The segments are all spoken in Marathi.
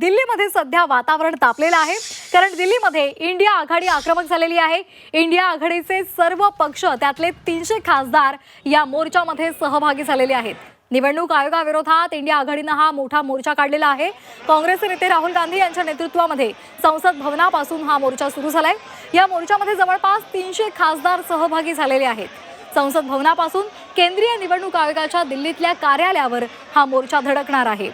दिल्लीमध्ये सध्या वातावरण तापलेलं आहे. कारण दिल्लीमध्ये इंडिया आघाडी आक्रमक झालेली आहे. इंडिया आघाडीचे सर्व पक्ष त्यातले तीनशे खासदार या मोर्चामध्ये सहभागी झालेले आहेत. निवडणूक आयोगाविरोधात इंडिया आघाडीनं हा मोठा मोर्चा काढलेला आहे. काँग्रेसचे नेते राहुल गांधी यांच्या नेतृत्वामध्ये संसद भवनापासून हा मोर्चा सुरू झालाय. या मोर्चामध्ये जवळपास तीनशे खासदार सहभागी झालेले आहेत. संसद भवनापासून केंद्रीय निवडणूक आयोगाच्या दिल्लीतल्या कार्यालयावर हा मोर्चा धडकणार आहे.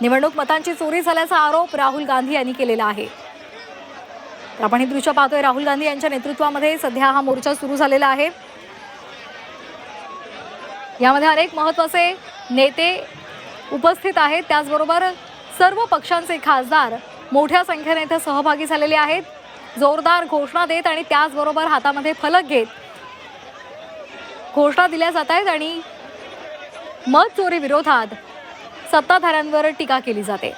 निवडणूक मतांची चोरी झाल्याचा आरोप राहुल गांधी यांनी केलेला आहे. आपण हे दृश्य पाहतोय. राहुल गांधी यांच्या नेतृत्वामध्ये सध्या हा मोर्चा सुरू झालेला आहे. यामध्ये अनेक महत्त्वाचे नेते उपस्थित आहेत. त्याचबरोबर सर्व पक्षांचे खासदार मोठ्या संख्येने इथे सहभागी झालेले आहेत. जोरदार घोषणा देत आणि त्याचबरोबर हातामध्ये फलक घेत घोषणा दिल्या जात आहेत आणि मत चोरी विरोधात सत्ताधाऱ्यांवर टीका केली जाते.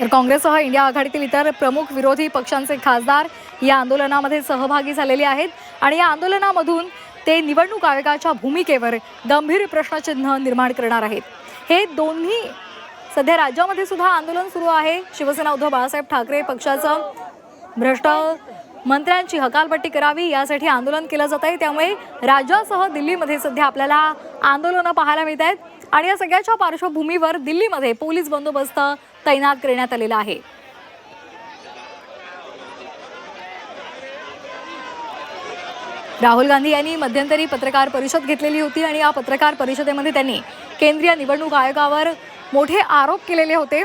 तर काँग्रेससह इंडिया आघाडीतील इतर प्रमुख विरोधी पक्षांचे खासदार या आंदोलनामध्ये सहभागी झालेले आहेत आणि या आंदोलनामधून ते निवडणूक आयोगाच्या भूमिकेवर गंभीर प्रश्नचिन्ह निर्माण करणार आहेत. हे दोन्ही सध्या राज्यामध्ये सुद्धा आंदोलन सुरू आहे. शिवसेना उद्धव बाळासाहेब ठाकरे पक्षाचं भ्रष्ट मंत्र्यांची हकालपट्टी करावी यासाठी आंदोलन केलं जात आहे त्यामुळे राज्यासह दिल्लीमध्ये सध्या आपल्याला आंदोलनं पाहायला मिळत आहेत. आणि या सगळ्याच्या पार्श्वभूमीवर दिल्लीमध्ये पोलीस बंदोबस्त तैनात करण्यात आलेला आहे. राहुल गांधी यांनी मध्यंतरी पत्रकार परिषद घेतलेली होती आणि या पत्रकार परिषदेमध्ये त्यांनी केंद्रीय निवडणूक आयोगावर मोठे आरोप केलेले होते.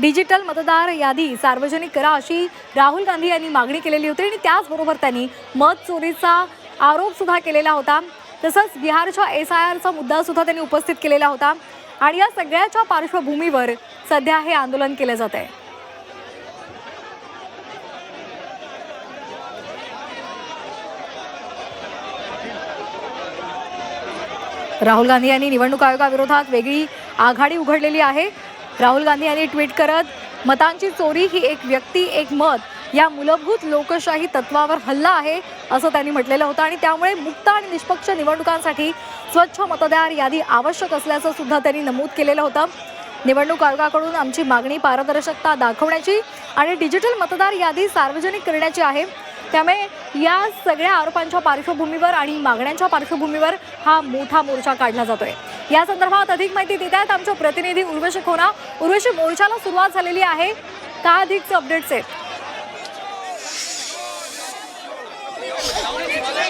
डिजिटल मतदार यादी सार्वजनिक करा अशी राहुल गांधी यांनी मागणी केलेली होती आणि त्याचबरोबर त्यांनी मत चोरीचा आरोप सुद्धा केलेला होता. तसंच बिहारच्या एस आय आरचा मुद्दा सुद्धा त्यांनी उपस्थित केलेला होता. आणि या सगळ्याच्या पार्श्वभूमीवर सध्या हे आंदोलन केलं जात आहे राहुल गांधी यांनी निवडणूक आयोगाविरोधात वेगळी आघाडी उघडलेली आहे. राहुल गांधी यांनी ट्विट करत मतांची चोरी ही एक व्यक्ती एक मत या मूलभूत लोकशाही तत्वावर हल्ला आहे असं त्यांनी म्हटलेलं होतं. आणि त्यामुळे मुक्त आणि निष्पक्ष निवडणुकांसाठी स्वच्छ मतदार यादी आवश्यक असल्याचं सुद्धा त्यांनी नमूद केलेलं होतं. निवडणूक आयोगाकडून आमची मागणी पारदर्शकता दाखवण्याची आणि डिजिटल मतदार यादी सार्वजनिक करण्याची आहे. त्यामुळे या सगळ्या आरोपांच्या पार्श्वभूमीवर आणि मागण्यांच्या पार्श्वभूमीवर हा मोठा मोर्चा काढला जातोय. या संदर्भात अधिक माहिती देत आहेत आमच्या प्रतिनिधी उर्वशी खोना. उर्वशी मोर्चाला सुरुवात झालेली आहे. का अधिकचे अपडेट्स आहेत?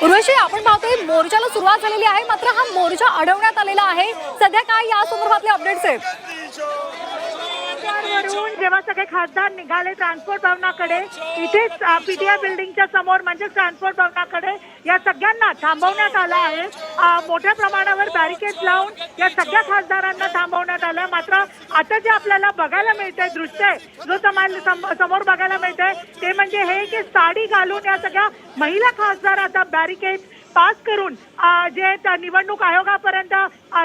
उर्वशी आपण पाहतोय मोर्चाला सुरुवात झालेली आहे. मात्र हा मोर्चा अडवण्यात आलेला आहे. सध्या काय या संदर्भातले अपडेट्स आहेत? वरून जेव्हा सगळे खासदार निघाले ट्रान्सपोर्ट भवनाकडे इथेच पीटीआय बिल्डिंगच्या समोर म्हणजे ट्रान्सपोर्ट भवनाकडे या सगळ्यांना थांबवण्यात आलं आहे. मोठ्या प्रमाणावर बॅरिकेड लावून या सगळ्या खासदारांना थांबवण्यात आलं मात्र आता जे आपल्याला बघायला मिळतंय दृश्य जो समोर बघायला मिळतंय ते म्हणजे हे की साडी घालून या सगळ्या महिला खासदार आता बॅरिकेड पास करून जे निवडणूक आयोगापर्यंत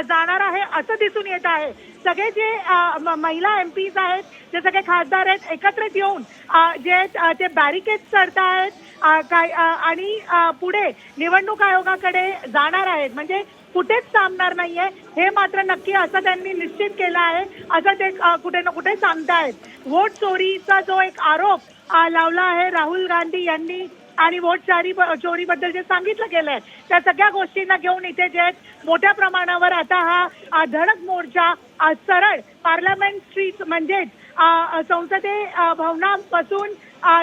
जाणार आहे असं दिसून येत आहे. सगळे जे म- महिला एम पीज आहेत जे सगळे खासदार आहेत एकत्रित येऊन जे जे ते बॅरिकेड चढतायत काय आणि पुढे निवडणूक आयोगाकडे जाणार आहेत. म्हणजे कुठेच थांबणार नाहीये. हे मात्र नक्की असं त्यांनी निश्चित केलं आहे. असं ते कुठे ना कुठे सांगतायत. वोट चोरीचा जो एक आरोप लावला आहे राहुल गांधी यांनी आणि वोट चोरी चोरीबद्दल जे सांगितलं गेलंय त्या सगळ्या गोष्टींना घेऊन इथे जे मोठ्या प्रमाणावर आता हा धडक मोर्चा सरळ पार्लमेंट स्ट्रीट म्हणजेच संसदे भवनापासून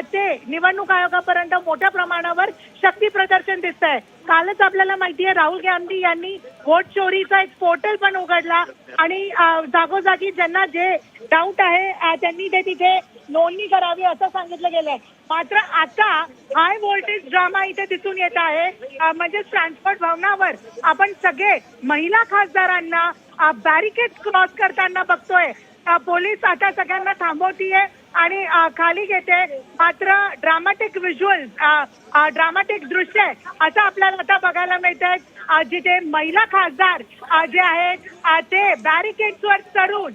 ते निवडणूक आयोगापर्यंत मोठ्या प्रमाणावर शक्ती प्रदर्शन दिसत आहे कालच आपल्याला माहिती आहे राहुल गांधी यांनी वोट चोरीचा एक पोर्टल पण उघडला आणि जागोजागी ज्यांना जे डाऊट आहे त्यांनी ते तिथे नोंदणी करावी असं सांगितलं गेलंय. मात्र आता हाय व्होल्टेज ड्रामा इथे दिसून येत आहे. म्हणजे ट्रान्सपोर्ट भवनावर आपण सगळे महिला खासदारांना बॅरिकेड क्रॉस करताना बघतोय. पोलीस आता सगळ्यांना थांबवतीये. आणि अ, खाली घेते मात्र ड्रामाटिक व्हिज्युअल ड्रामाटिक दृश्य आहे असं आपल्याला आता बघायला मिळत आहे जिथे महिला खासदार अ, जे आहेत अ, ते बॅरिकेड्सवर चढून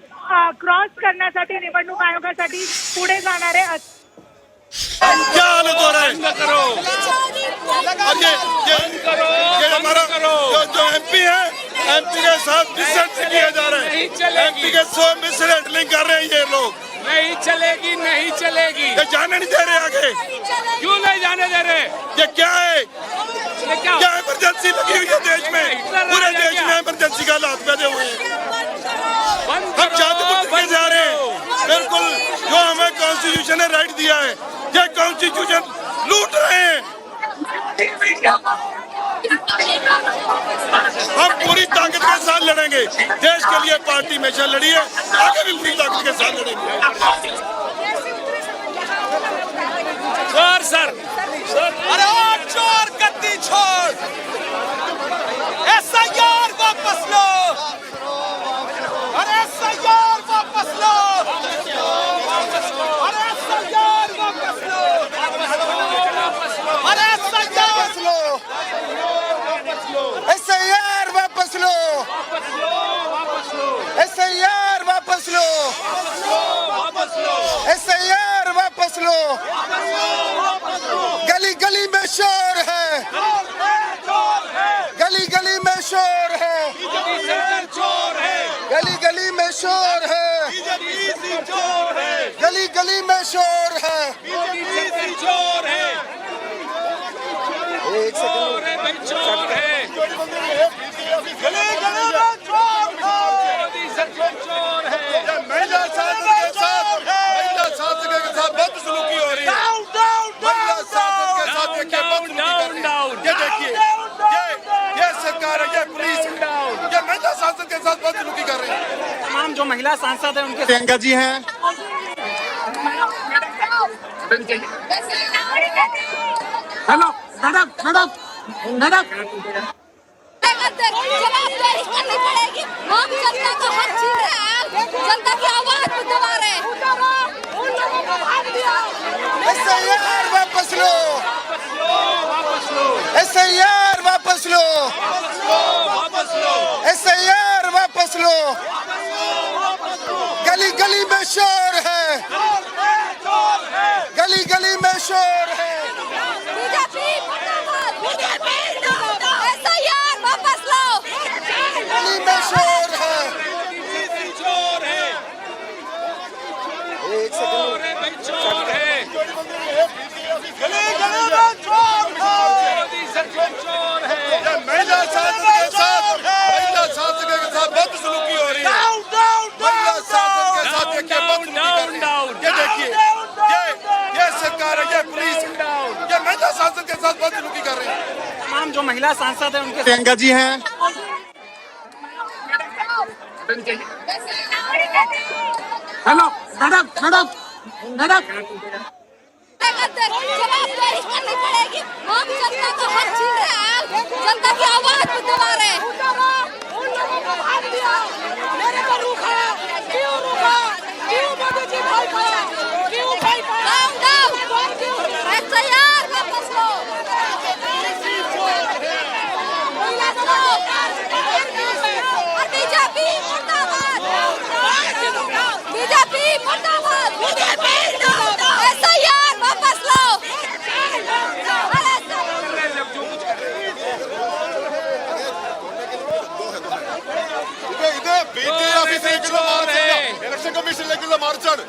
क्रॉस करण्यासाठी निवडणूक आयोगासाठी पुढे जाणारे अस- क्या हालत हो रहा है बंद करो. और ये ये, ये हमारा जो जो एमपी है एमपी के साथ डिसेंट किया जा रहा है. नहीं चलेगी। एमपी के सो मिसहैंडलिंग कर रहे हैं ये लोग. नहीं चलेगी नहीं चलेगी। ये जाने नहीं दे रहे आगे। क्यों नहीं जाने दे रहे? ये क्या है? ये क्या? क्या इमरजेंसी लगी हुई है देश में? पूरे देश में इमरजेंसी का हालात पैदे हुए हैं। हम बंद जा रहे। हैं। बिल्कुल जो हमें कॉन्स्टिट्यूशन ने राइट दिया है ये कॉन्स्टिट्यूशन लूट रहे हैं। हम पूरी ताकत के साथ लड़ेंगे। देश के लिए पार्टी हमेशा लड़ी है, आगे भी पूरी ताकत के साथ लड़ेंगे। सर सर अरे चोर, गद्दी छोड़। यार वापस लो अरे एसआईआर वापस लो अरे एसआईआर वापस लो अरे एसआईआर लो एसआईआर वापस लो एसआईआर वापस लो एसआईआर वापस लो। गली गली में शोर है। गली गली में शोर है। गली गली में शोर है। गली गली में शोर है। एक चोर है भाई चोर है मोदी सरकार चोर है महिला शासन के साथ महिला शासन के साथ बदसलूकी हो रही है महिला शासन के साथ देखिए डाउन डाउन डाउन ये देखिए ये ये सरकार है ये पुलिस है ये महिला शासन के साथ बदसलूकी कर रही है तमाम जो महिला सांसद हैं उनके प्रियंका जी हैं। Hello madam madam madam. हैं जनता की आवाज़ दबा रहे एसआईआर वापस लो। एसआईआर वापस लो। एसआईआर वापस लो। गली गली में शोर है। गली गली में शोर है। बीजेपी मुर्दाबाद बीजेपी मुर्दाबाद एसआईआर वापस लो गली में शोर है। चोर है। एक चोर महिला शासन के साथ बदसलूकी कर रही है। तमाम जो महिला सांसद हैं उनके प्रियंका जी हैं। Hello madam madam madam. जनता का हैं आवाज़ को दबा रहे हैं മാർച്ചാണ്.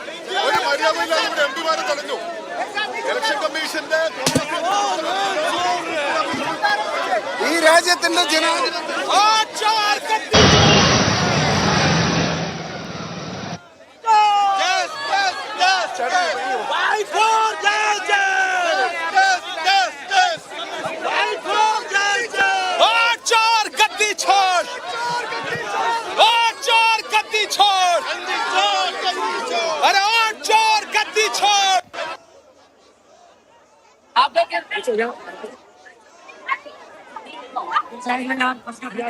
ഒരു മര്യാദയില്ലാതെ ഇവിടെ എം പിമാരെ തടഞ്ഞു. ഇലക്ഷൻ കമ്മീഷന്റെ ഈ രാജ്യത്തിന്റെ ജനാധിപത്യ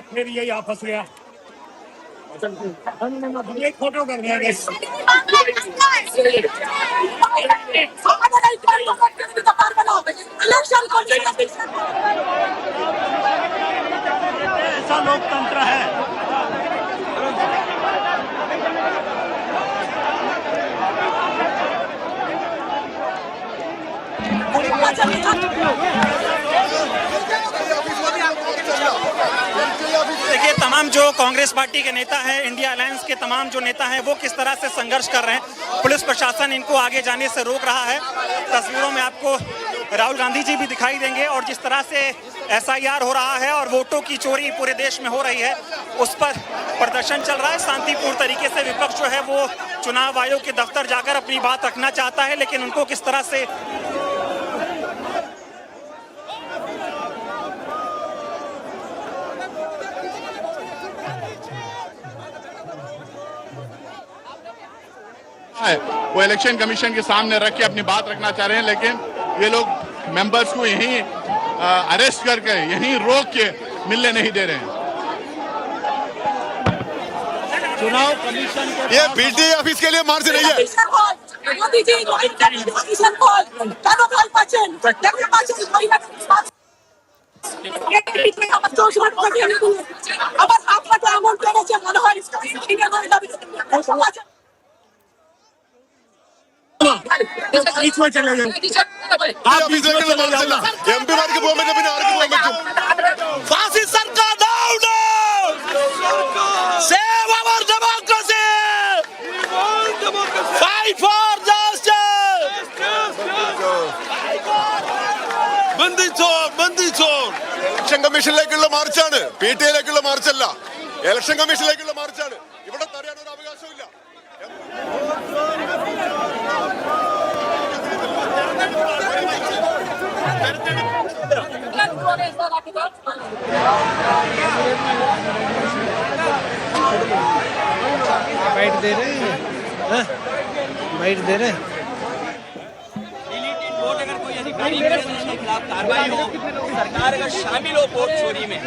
फिर यही यहाँ गया एक फोटो कर दिया ऐसा लोकतंत्र है देखिए, तमाम जो कांग्रेस पार्टी के नेता हैं, इंडिया अलायंस के तमाम जो नेता हैं, वो किस तरह से संघर्ष कर रहे हैं? पुलिस प्रशासन इनको आगे जाने से रोक रहा है। तस्वीरों में आपको राहुल गांधी जी भी दिखाई देंगे और जिस तरह से एसआईआर हो रहा है और वोटों की चोरी पूरे देश में हो रही है, उस पर प्रदर्शन चल रहा है। शांतिपूर्ण तरीके से विपक्ष जो है, वो चुनाव आयोग के दफ्तर जाकर अपनी बात रखना चाहता है, लेकिन उनको किस तरह से है वो इलेक्शन कमीशन के सामने रख के अपनी बात रखना चाह रहे हैं लेकिन ये लोग मेंबर्स को यहीं अरेस्ट करके यहीं रोक के मिलने नहीं दे रहे हैं चुनाव कमीशन के ये पीटीए ऑफिस के लिए मार्च नहीं है মোদিজি কমিশন কল কেন ভয় পাচ্ছেন কেন পাচ্ছেন ভয় আবার আপনাকে এমন করেছে মনে হয় ആ ബിജെപിയുടെ മനസ്സില്ല എം പിമാർക്ക് പോകാൻ പറ്റും പിന്നെ ആർക്ക് പോകാൻ ഫാസിസ്റ്റ് സർക്കാർ save our democracy fight for election കമ്മീഷനിലേക്കുള്ള മാർച്ചാണ് പി ടി എയിലേക്കുള്ള മാർച്ചല്ല ഇലക്ഷൻ കമ്മീഷനിലേക്കുള്ള മാർച്ചാണ് बाइट दे रहे हैं? हाँ? बाइट दे रहे हैं? कार्रवाई हो सरकार अगर शामिल हो वोट चोरी में।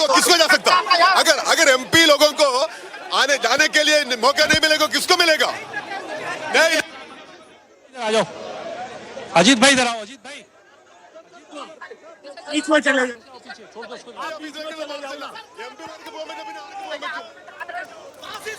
तो किसको जा सकता? अगर अगर एमपी लोगों को आने जाने के लिए मौका नहीं मिलेगा किसको मिलेगा? नहीं આજો. અજીતભાઈ ધરાવો અજીતભાઈ.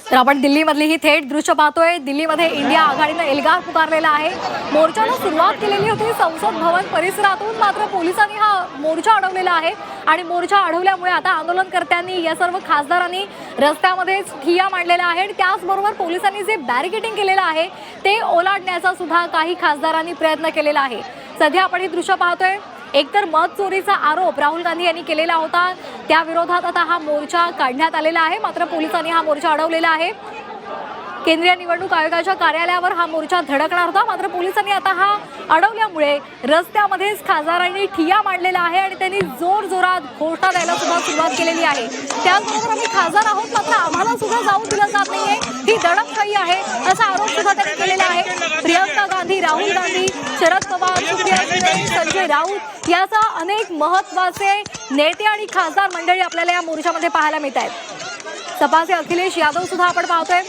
तर आपण दिल्लीमधली ही थेट दृश्य पाहतोय. दिल्लीमध्ये इंडिया आघाडीनं एल्गार पुकारलेला आहे. मोर्चाला सुरुवात केलेली होती संसद भवन परिसरातून मात्र पोलिसांनी हा मोर्चा अडवलेला आहे. आणि मोर्चा अडवल्यामुळे आता आंदोलनकर्त्यांनी या सर्व खासदारांनी रस्त्यामध्येच ठिया मांडलेल्या आहेत. आणि त्याचबरोबर पोलिसांनी जे बॅरिकेडिंग केलेलं आहे ते ओलाडण्याचा सुद्धा काही खासदारांनी प्रयत्न केलेला आहे. सध्या आपण ही दृश्य पाहतोय. एकतर मत चोरीचा आरोप राहुल गांधी यांनी केलेला होता. त्या विरोधात आता हा मोर्चा काढण्यात आलेला आहे. मात्र पोलिसांनी हा मोर्चा अडवलेला आहे. केंद्रीय निवडणूक आयोगाच्या कार्यालयावर हा मोर्चा धडकणार होता. मात्र पोलिसांनी आता हा अडवल्यामुळे रस्त्यामध्येच खासदारांनी ठिया मांडलेला आहे आणि त्यांनी जोर जोरात घोषणा द्यायला सुद्धा सुरुवात केलेली आहे. त्याचबरोबर आम्ही खासदार आहोत मात्र आम्हाला सुद्धा जाऊ दिलं जात नाहीये. ही दडपशाही आहे असा आरोप सुद्धा त्यांनी केलेला आहे. प्रियंका गांधी राहुल गांधी शरद पवार सुप्रिया संजय राऊत यासह अनेक महत्त्वाचे नेते आणि खासदार मंडळी आपल्याला या मोर्चामध्ये पाहायला मिळत आहेत सपाचे अखिलेश यादव सुद्धा आपण पाहतोय.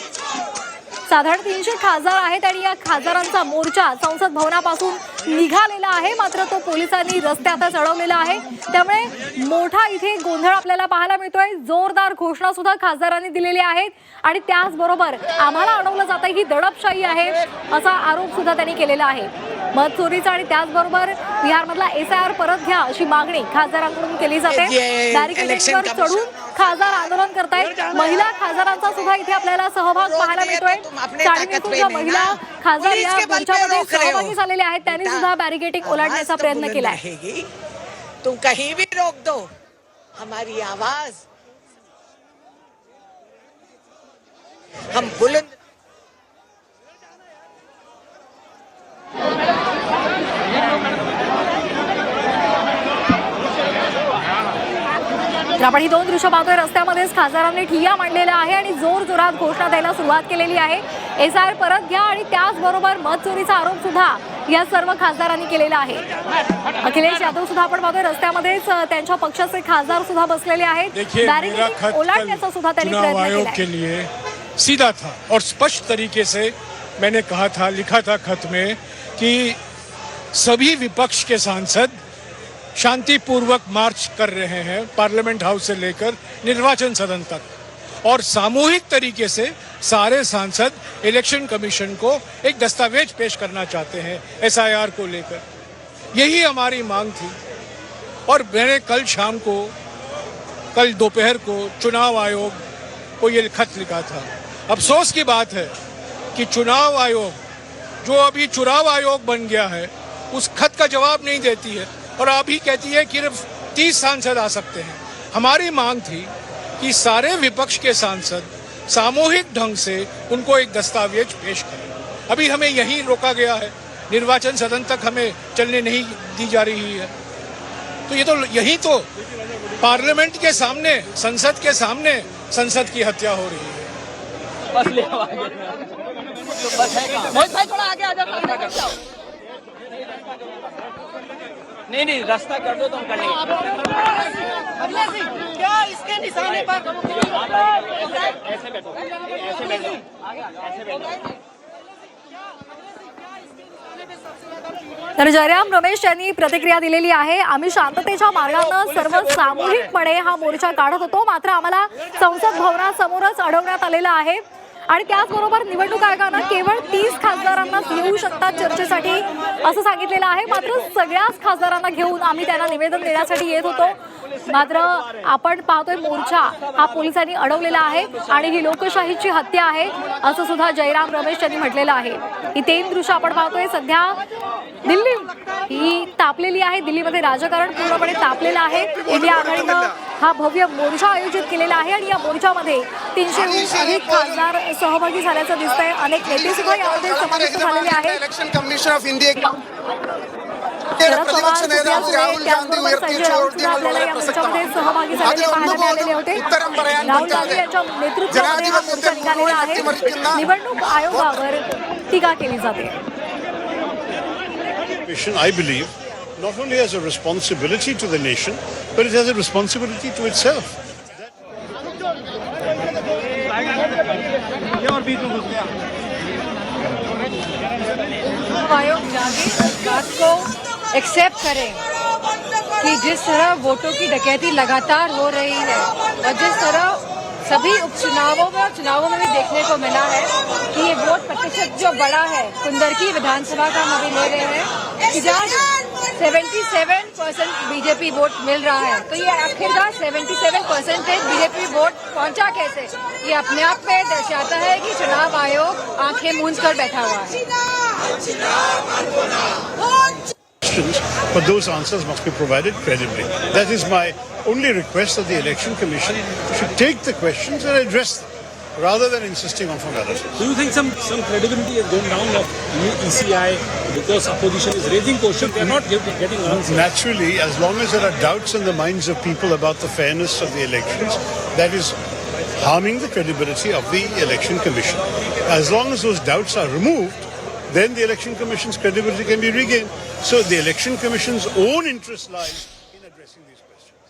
साधारण तीनशे खासदार आहेत आणि या खासदारांचा मोर्चा संसद भवनापासून निघालेला आहे. मात्र तो पोलिसांनी रस्त्यातच अडवलेला आहे. त्यामुळे मोठा इथे गोंधळ आपल्याला पाहायला मिळतोय. जोरदार घोषणा सुद्धा खासदारांनी दिलेल्या आहेत. आणि त्याचबरोबर आम्हाला अडवलं जातं ही दडपशाही आहे असा आरोप सुद्धा त्यांनी केलेला आहे. मत चोरीचा आणि त्याचबरोबर बिहारमधला एस आय आर परत घ्या अशी मागणी खासदारांकडून केली जाते. बॅरिकेडिंगवर चढून खासदार आंदोलन करतायत. महिला खासदारांचा सुद्धा इथे आपल्याला सहभाग पाहायला मिळतोय. महिला खासदार या मोर्चामध्ये सहभागी झालेल्या आहेत. त्यांनी सुद्धा बॅरिकेडिंग ओलांडण्याचा प्रयत्न केलाय. रहेगी तुम कहीं भी रोक दो हमारी आवाज हम बुलंद तर आपण ही दोन दृश्य पाहतोय. रस्त्यामध्येच खासदारांनी ठिय्या मांडलेला आहे आणि जोर जोरात घोषणा द्यायला सुरुवात केलेली आहे. एस आय परत घ्या आणि त्याचबरोबर मत चोरीचा आरोप सुद्धा या सर्व खासदारांनी केलेला आहे. अखिलेश यादव सुद्धा आपण पाहतोय. रस्त्यामध्येच त्यांच्या पक्षाचे खासदार सुद्धा बसलेले आहेत. ओलांडण्याचा सुद्धा त्यांनी प्रयत्न सीधा था और स्पष्ट तरीके से मैंने कहा था लिखा था खत में कि सभी विपक्ष के सांसद शांतिपूर्वक मार्च कर रहे हैं पार्लियामेंट हाउस से लेकर निर्वाचन सदन तक। और सामूहिक तरीके से सारे सांसद इलेक्शन कमीशन को एक दस्तावेज़ पेश करना चाहते हैं, एसआईआर को लेकर। यही हमारी मांग थी। और मैंने कल शाम को, कल दोपहर को चुनाव आयोग को ये खत लिखा था। अफसोस की बात है कि चुनाव आयोग, जो अभी चुनाव आयोग बन गया है, उस खत का जवाब नहीं देती है। और आप ही कहती है कि सिर्फ़ तीस सांसद आ सकते हैं। हमारी मांग थी कि सारे विपक्ष के सांसद सामूहिक ढंग से उनको एक दस्तावेज़ पेश करें। अभी हमें यहीं रोका गया है। निर्वाचन सदन तक हमें चलने नहीं दी जा रही है। तो ये तो यही तो पार्लियामेंट के सामने, संसद के सामने संसद की हत्या हो रही है। बस ले बस है भाई थोड़ा आगे आ जाओ। नहीं नहीं रास्ता कर दो तो हम कर लेंगे। क्या इसके निशाने पर? ऐसे बैठो ऐसे बैठो ऐसे बैठो। तर जयराम रमेश यांनी प्रतिक्रिया दिलेली आहे. आम्ही शांततेच्या मार्गानं सर्व सामूहिकपणे हा मोर्चा काढत होतो. मात्र आम्हाला संसद भवनासमोरच अडवण्यात आलेलं आहे. आणि त्याचबरोबर निवडणूक आयोगानं केवळ तीस खासदारांनाच येऊ शकतात चर्चेसाठी असं सांगितलेलं आहे. मात्र सगळ्याच खासदारांना घेऊन आम्ही त्यांना निवेदन देण्यासाठी येत होतो. मात्र आपण पाहतोय मोर्चा हा पोलिसांनी अडवलेला आहे आणि ही लोकशाहीची हत्या आहे असं सुद्धा जयराम रमेश यांनी म्हटलेलं आहे. ही तेन दृश्य आपण पाहतोय. सध्या दिल्ली ही तापलेली आहे. दिल्लीमध्ये राजकारण पूर्णपणे तापलेलं आहे. इंडिया आघाडीनं हा भव्य मोर्चा आयोजित केलेला आहे आणि या मोर्चामध्ये तीनशेहून अधिक खासदार सहभागी झाल्याचं दिसतंय. अनेक नेते सुद्धा यामध्ये समाविष्ट झालेले आहेत. शरद पवार त्याचबरोबर संजय राऊत सुद्धा आपल्याला या सहभागी झालेले पाहायला मिळालेले होते. राहुल गांधी यांच्या नेतृत्वामध्ये हा मोर्चा निघालेला आहे. निवडणूक आयोगावर टीका केली जाते. Commission, I believe, not only has a responsibility to the nation, but it has a responsibility to itself. आयोग इस बात को एक्सेप्ट करें कि जिस तरह वोटों की डकैती लगातार हो रही है और जिस तरह सभी उपचुनावों में और चुनावों में भी देखने को मिला है कि ये वोट प्रतिशत जो बड़ा है कुंदरकी विधानसभा का हम अभी ले रहे हैं कि जहाँ 77 परसेंट बीजेपी वोट मिल रहा है तो ये आखिरकार 77 परसेंटेज बीजेपी वोट पहुँचा कैसे ये अपने आप में दर्शाता है कि चुनाव आयोग आँखें मूंझ कर बैठा हुआ है but those answers must be provided credibly. That is my only request that the Election Commission should take the questions and address them, rather than insisting on formalities. Do you think some, some credibility has gone down of new ECI because opposition is raising questions? They are not getting, getting answers. Naturally, as long as there are doubts in the minds of people about the fairness of the elections, that is harming the credibility of the Election Commission. As long as those doubts are removed, then the Election Commission's credibility can be regained. So the Election Commission's own interest lies in addressing these questions.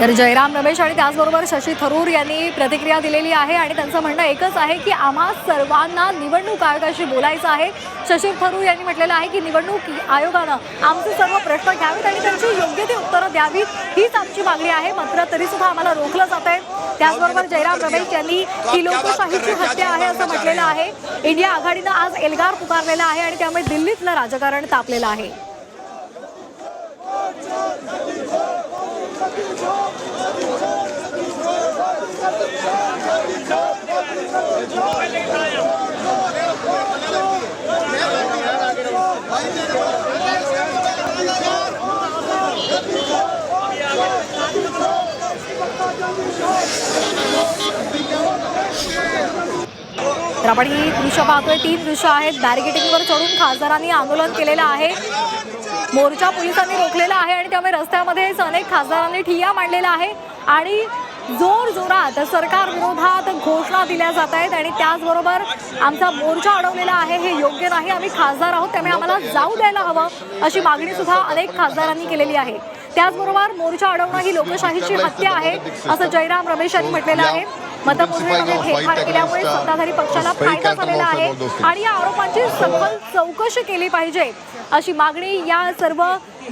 तर जयराम रमेश आणि त्याचबरोबर शशी थरूर यांनी प्रतिक्रिया दिलेली आहे आणि त्यांचं म्हणणं एकच आहे की आम्हा सर्वांना निवडणूक आयोगाशी बोलायचं आहे. शशी थरूर यांनी म्हटलेलं आहे की निवडणूक आयोगानं आमचे सर्व प्रश्न घ्यावेत आणि त्यांची योग्य ती उत्तरं द्यावीत हीच आमची मागणी आहे. मात्र तरी सुद्धा आम्हाला रोखलं जात आहे. त्याचबरोबर जयराम रमेश यांनी ही लोकशाहीची हत्या आहे असं म्हटलेलं आहे. इंडिया आघाडीनं आज एल्गार पुकारलेला आहे आणि त्यामुळे दिल्लीतलं राजकारण तापलेलं आहे. तर आपण ही दृश्य पाहतोय. तीन दृश्य आहेत. बॅरिकेटिंगवर चढून खासदारांनी आंदोलन केलेलं आहे. मोर्चा पोलिसांनी रोखलेला आहे आणि त्यामुळे रस्त्यामध्येच अनेक खासदारांनी ठिय्या मांडलेला आहे. आणि जोर जोरात सरकार विरोधात घोषणा दिल्या जात आहेत आणि त्याचबरोबर आमचा मोर्चा अडवलेला आहे हे योग्य नाही. आम्ही खासदार आहोत त्यामुळे आम्हाला जाऊ द्यायला हवं अशी मागणी सुद्धा अनेक खासदारांनी केलेली आहे. त्याचबरोबर मोर्चा अडवणं ही लोकशाहीची हत्या आहे असं जयराम रमेश यांनी म्हटलेलं आहे. मतमोजणीमध्ये फेरफार केल्यामुळे सत्ताधारी पक्षाला फायदा झालेला आहे आणि या आरोपांची सखोल चौकशी केली पाहिजे. अशी मागणी या सर्व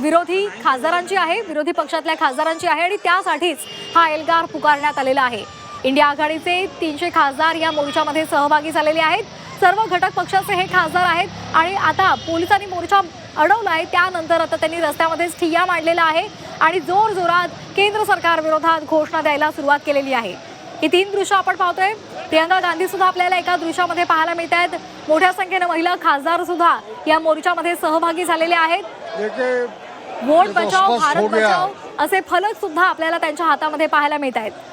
विरोधी खासदारांची आहे विरोधी पक्षातल्या खासदारांची आहे आणि त्यासाठीच हा एल्गार पुकारण्यात आलेला आहे. इंडिया आघाडीचे तीनशे खासदार या मोर्चामध्ये सहभागी झालेले आहेत. सर्व घटक पक्षाचे हे खासदार आहेत आणि आता पोलिसांनी मोर्चा अडवला आहे त्यानंतर आता त्यांनी रस्त्यामध्येच ठिय्या मांडलेला आहे आणि जोर जोरात केंद्र सरकार विरोधात घोषणा द्यायला सुरुवात केलेली आहे. ही तीन दृश्य आपण पाहतोय. प्रियंका गांधी सुद्धा आपल्याला एका दृश्यामध्ये पाहायला मिळत आहेत मोठ्या संख्येने महिला खासदार सुद्धा या मोर्चामध्ये सहभागी झालेले आहेत. वोट बचाव भारत बचाव असे फलक सुद्धा आपल्याला त्यांच्या हातामध्ये पाहायला मिळत आहेत